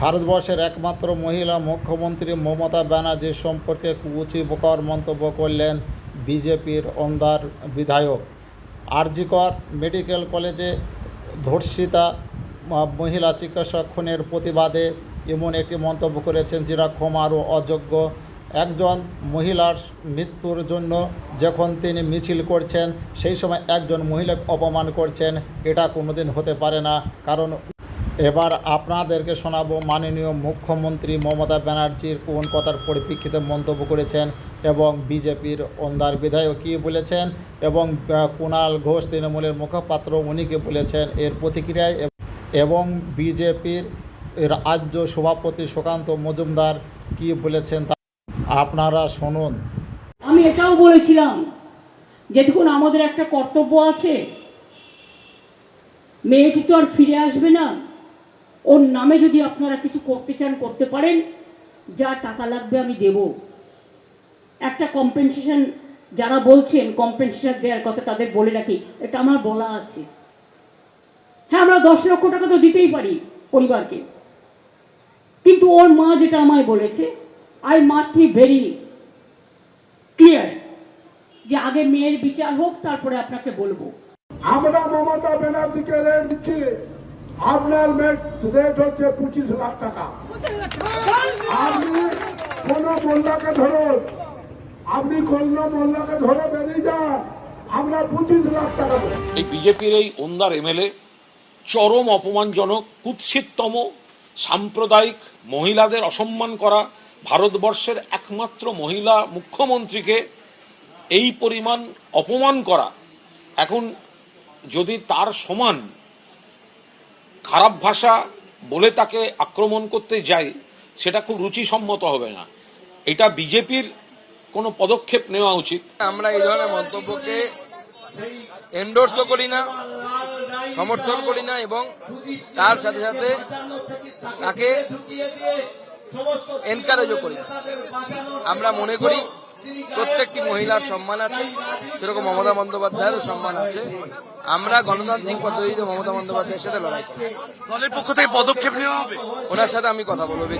ভারতবর্ষের একমাত্র মহিলা মুখ্যমন্ত্রী মমতা ব্যানার্জি সম্পর্কে কুচি বোকার মন্তব্য করলেন বিজেপির অন্ধার বিধায়ক। আরজিকর মেডিকেল কলেজে ধর্ষিতা মহিলা চিকিৎসক খুনের প্রতিবাদে এমন একটি মন্তব্য করেছেন যেটা ক্ষমারও অযোগ্য। একজন মহিলার মৃত্যুর জন্য যখন তিনি মিছিল করছেন, সেই সময় একজন মহিলাকে অপমান করছেন। এটা কোনোদিন হতে পারে না, কারণ এবার আপনাদেরকে শোনাবো মাননীয় মুখ্যমন্ত্রী মমতা ব্যানার্জির কোন কথার পরিপ্রেক্ষিতে মন্তব্য করেছেন এবং বিজেপির অন্ধার বিধায়ক কী বলেছেন এবং কুণাল ঘোষ তৃণমূলের মুখপাত্র উনি কি বলেছেন এর প্রতিক্রিয়ায় এবং বিজেপির রাজ্য সভাপতি সুকান্ত মজুমদার কি বলেছেন তা আপনারা শুনুন। আমি এটাও বলেছিলাম যে দেখুন, আমাদের একটা কর্তব্য আছে। মেয়েটি তো আর ফিরে আসবে না। ওর নামে যদি আপনারা কিছু করতে চান, করতে পারেন। যা টাকা লাগবে আমি দেব। একটা কম্পেনসেশন যারা বলছেন কম্পেনসেশন দেওয়ার কথা তাদের বলে রাখি, এটা আমার বলা আছে। হ্যাঁ আমরা দশ লক্ষ টাকা তো দিতেই পারি পরিবারকে। কিন্তু ওর মা যেটা আমায় বলেছে I must be very clear যে আগে মেয়ের বিচার হোক, তারপরে আপনাকে বলব। আমরা মমতা ব্যানার্জিকে রেট দিচ্ছি। আপনার রেট হচ্ছে পঁচিশ লাখ টাকা। আপনি কোন মোল্লাকে ধরুন। আপনি কোন মোল্লাকে ধরে বেরিয়ে যান। আমরা পঁচিশ লাখ টাকা এই বিজেপির এই ওন্দার এমএলএ চরম অপমানজনক, কুৎসিততম, সাম্প্রদায়িক মহিলাদের অসম্মান করা ভারতবর্ষের একমাত্র মহিলা মুখ্যমন্ত্রীকে এই পরিমাণ অপমান করা। এখন যদি তার সমান খারাপ ভাষা বলে তাকে আক্রমণ করতে যাই, সেটা খুব রুচিসম্মত হবে না। এটা বিজেপির কোনো পদক্ষেপ নেওয়া উচিত। আমরা এই ধরনের মন্তব্যকে এন্ডোর্সও করি না, সমর্থন করি না এবং তার সাথে সাথে তাকে এনকারেজও করি আমরা মনে করি প্রত্যেকটি মহিলার সম্মান আছে সেরকম মমতা বন্দ্যোপাধ্যায়েরও সম্মান আছে। আমরা গণতান্ত্রিক পদ্ধতিতে মমতা বন্দ্যোপাধ্যায়ের সাথে লড়াই করি। দলের পক্ষ থেকে পদক্ষেপ নেওয়া হবে? ওনার সাথে আমি কথা বলব।